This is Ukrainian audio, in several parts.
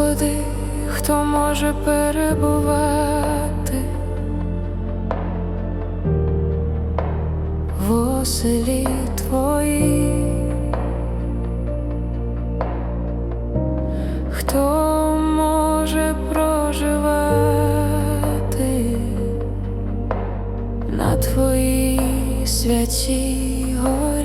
Господи, хто може перебувати в оселі Твої, хто може проживати на Твоїй святій горі?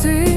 See.